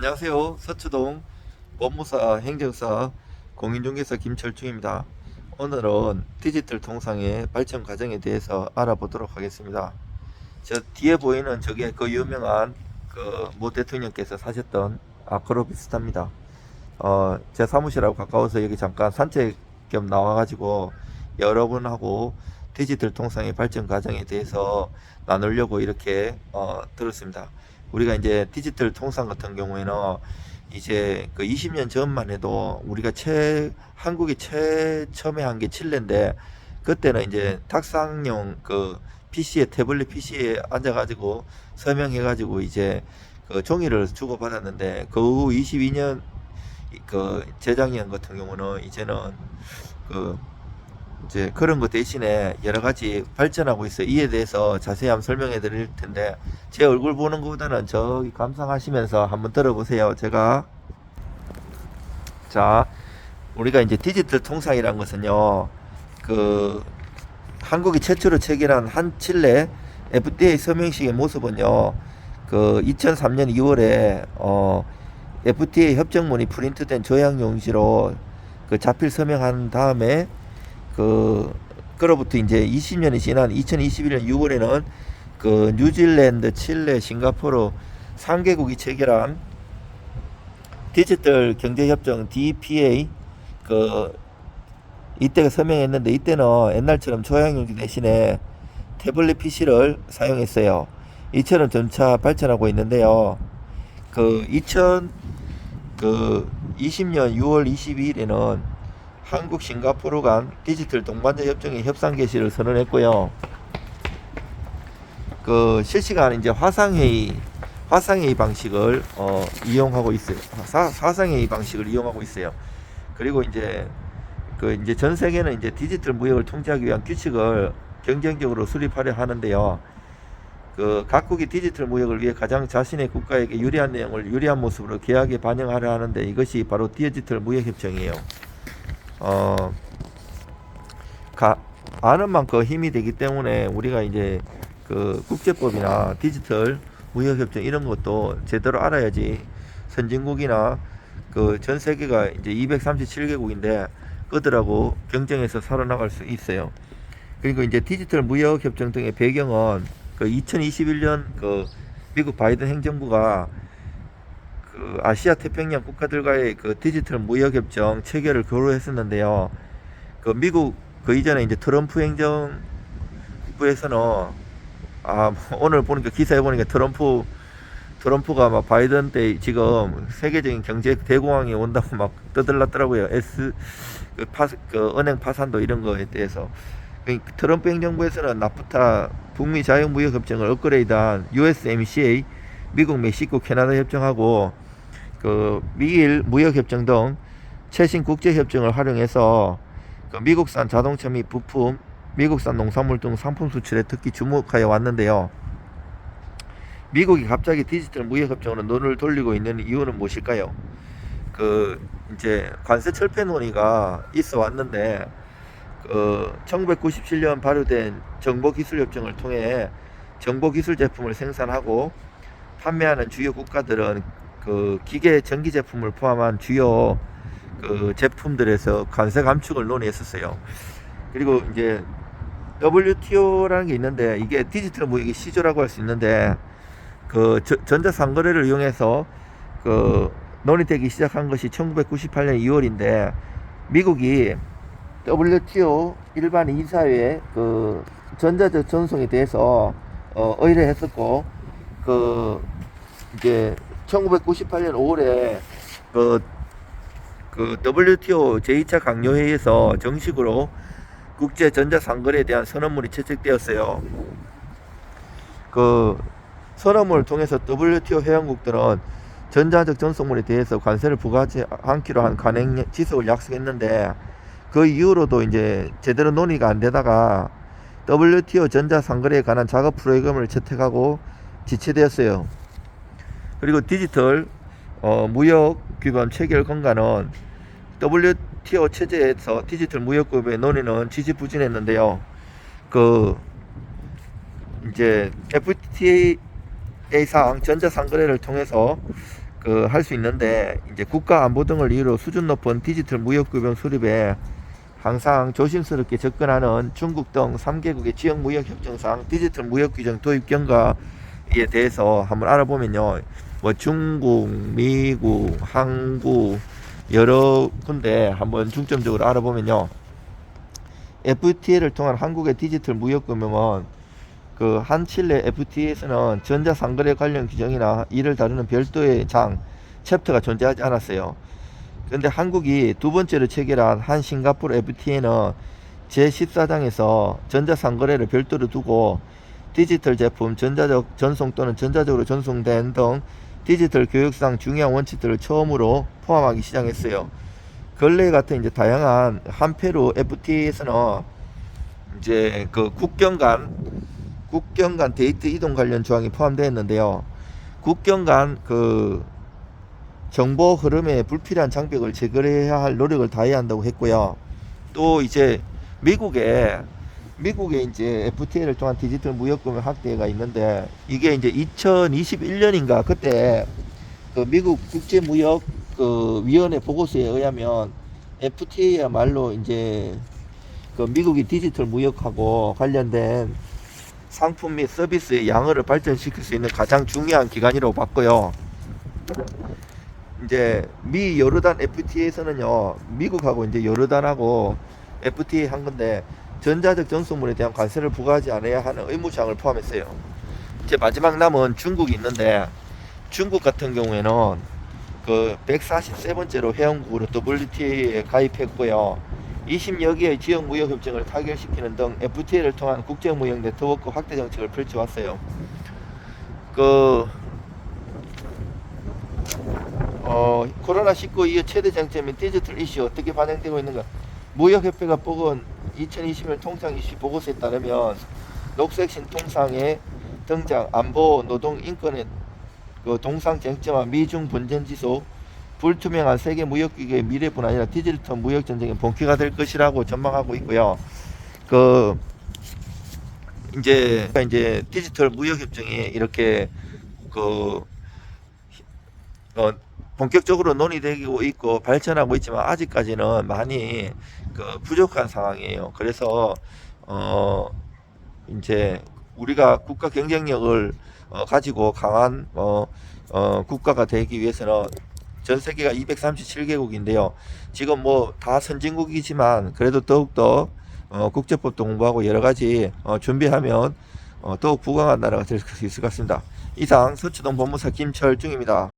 안녕하세요. 서초동 법무사 행정사 공인중개사 김철중입니다. 오늘은 디지털 통상의 발전 과정에 대해서 알아보도록 하겠습니다. 저 뒤에 보이는 저게 그 유명한 그 모 대통령께서 사셨던 아크로 비슷합니다. 어, 제 사무실하고 가까워서 여기 잠깐 산책 겸 나와가지고 여러분하고 디지털 통상의 발전 과정에 대해서 나누려고 이렇게 어, 들었습니다. 우리가 이제 디지털 통상 같은 경우에는 이제 그 20년 전만 해도 우리가 최 한국이 최첨에 한 게 칠레인데 그때는 이제 탁상용 그 PC에 태블릿 PC에 앉아가지고 설명해가지고 이제 그 종이를 주고 받았는데 그 후 22년 그 재작년 같은 경우는 이제는 그 이제 그런 것 대신에 여러 가지 발전하고 있어요. 이에 대해서 자세히 한번 설명해 드릴 텐데 제 얼굴 보는 것보다는 저기 감상하시면서 한번 들어보세요. 제가 자 우리가 이제 디지털 통상이란 것은요 그 한국이 최초로 체결한 한칠레 FDA 서명식의 모습은요 그 2003년 2월에 어 FDA 협정문이 프린트된 조약 용지로 그 자필 서명한 다음에 그 그로부터 이제 20년이 지난 2021년 6월에는 그 뉴질랜드, 칠레, 싱가포르 3개국이 체결한 디지털 경제협정 DPA 그 이때가 서명했는데 이때는 옛날처럼 조약용지 대신에 태블릿 PC를 사용했어요. 이처럼 점차 발전하고 있는데요. 그 2000, 그 20년 6월 22일에는 한국 싱가포르 간 디지털 동반자 협정의 협상 개시를 선언했고요. 그 실시간 이제 화상회의 화상회의 방식을 어, 이용하고 있어요. 사, 화상회의 방식을 이용하고 있어요. 그리고 이제 그 이제 전 세계는 이제 디지털 무역을 통제하기 위한 규칙을 경쟁적으로 수립하려 하는데요. 그 각국이 디지털 무역을 위해 가장 자신의 국가에게 유리한 내용을 유리한 모습으로 계약에 반영하려 하는데 이것이 바로 디지털 무역 협정이에요. 어, 가, 아는 만큼 힘이 되기 때문에 우리가 이제 그 국제법이나 디지털 무역협정 이런 것도 제대로 알아야지 선진국이나 그 전 세계가 이제 237개국인데 그들하고 경쟁해서 살아나갈 수 있어요. 그리고 이제 디지털 무역 협정 등의 배경은 그 2021년 그 미국 바이든 행정부가 그 아시아 태평양 국가들과의 그 디지털 무역 협정 체결을 교류했었는데요. 그 미국 그 이전에 이제 트럼프 행정부에서는 아 오늘 보니까 기사에 보니까 트럼프 트럼프가 막 바이든 때 지금 세계적인 경제 대공황이 온다고 막 떠들랐더라고요. S 그, 파, 그 은행 파산도 이런 거에 대해서 그 트럼프 행정부에서는 나프타 북미 자유무역 협정을 업그레이드한 USMCA 미국, 멕시코, 캐나다 협정하고 그 미일 무역 협정 등 최신 국제 협정을 활용해서 그 미국산 자동차 및 부품, 미국산 농산물 등 상품 수출에 특히 주목하여 왔는데요. 미국이 갑자기 디지털 무역 협정으로 눈을 돌리고 있는 이유는 무엇일까요? 그 이제 관세 철폐 논의가 있어 왔는데 그 1997년 발효된 정보기술협정을 통해 정보기술 제품을 생산하고 판매하는 주요 국가들은 그 기계 전기 제품을 포함한 주요 그 제품들에서 관세 감축을 논의했었어요. 그리고 이제 WTO라는 게 있는데 이게 디지털 무역의 시조라고 할 수 있는데 그 저- 전자 상거래를 이용해서 그 논의되기 시작한 것이 1998년 2월인데 미국이 WTO 일반 이사회 그 전자적 전송에 대해서 어, 의뢰했었고 그 이제 1998년 5월에 그, 그 WTO 제2차 강요회의에서 정식으로 국제 전자상거래에 대한 선언문이 채택되었어요. 그 선언문을 통해서 WTO 회원국들은 전자적 전송물에 대해서 관세를 부과하지 않기로 한 간행 지속을 약속했는데 그 이후로도 이제 제대로 논의가 안 되다가 WTO 전자상거래에 관한 작업 프로그램을 채택하고 지체되었어요. 그리고 디지털 어, 무역 규범 체결 건가는 WTO 체제에서 디지털 무역급의 논의는 지지부진했는데요. 그 이제 FTA상 전자상거래를 통해서 그 할 수 있는데 이제 국가 안보 등을 이유로 수준 높은 디지털 무역 규범 수립에 항상 조심스럽게 접근하는 중국 등 3개국의 지역 무역 협정상 디지털 무역 규정 도입 경과에 대해서 한번 알아보면요. 뭐 중국, 미국, 한국 여러 군데 한번 중점적으로 알아보면요. FTA를 통한 한국의 디지털 무역 규범은 그 한칠레 FTA에서는 전자상거래 관련 규정이나 이를 다루는 별도의 장 챕터가 존재하지 않았어요. 근데 한국이 두 번째로 체결한 한 싱가포르 FTA는 제14장에서 전자상거래를 별도로 두고 디지털 제품, 전자적 전송 또는 전자적으로 전송된 등 디지털 교육상 중요한 원칙들을 처음으로 포함하기 시작했어요. 근래 같은 이제 다양한 한페루 FTA에서는 이제 그 국경 간 국경 간 데이트 이동 관련 조항이 포함되어 있는데요. 국경 간 그 정보 흐름에 불필요한 장벽을 제거해야 할 노력을 다해야 한다고 했고요. 또 이제 미국에 미국에 이제 FTA를 통한 디지털 무역금융 확대가 있는데 이게 이제 2021년인가 그때 그 미국 국제무역 그 위원회 보고서에 의하면 FTA야말로 이제 그 미국이 디지털 무역하고 관련된 상품 및 서비스의 양을 발전시킬 수 있는 가장 중요한 기관이라고 봤고요. 이제 미 요르단 FTA에서는요 미국하고 이제 요르단하고 FTA 한 건데 전자적 전송물에 대한 관세를 부과하지 않아야 하는 의무사항을 포함했어요. 이제 마지막 남은 중국이 있는데 중국 같은 경우에는 그 143번째로 회원국으로 WTA에 가입했고요. 20여 개의 지역 무역 협정을 타결시키는 등 FTA를 통한 국제 무역 네트워크 확대 정책을 펼쳐 왔어요. 그 어, 코로나 19 이후 최대 쟁점인 디지털 이슈 어떻게 반영되고 있는가? 무역 협회가 뽑은 2020년 통상 이슈 보고서에 따르면 녹색 신통상의 등장, 안보, 노동, 인권의 그 동상 쟁점화, 미중 분쟁 지속, 불투명한 세계 무역기구의 미래뿐 아니라 디지털 무역 전쟁의 본캐가 될 것이라고 전망하고 있고요. 그 이제 이제 디지털 무역 협정이 이렇게 그 어, 본격적으로 논의되고 있고 발전하고 있지만 아직까지는 많이 그 부족한 상황이에요. 그래서 어 이제 우리가 국가 경쟁력을 어, 가지고 강한 어, 어, 국가가 되기 위해서는 전 세계가 237개국인데요. 지금 뭐 다 선진국이지만 그래도 더욱더 어, 국제법도 공부하고 여러 가지 어, 준비하면 어, 더욱 부강한 나라가 될 수 있을 것 같습니다. 이상 서초동 법무사 김철중입니다.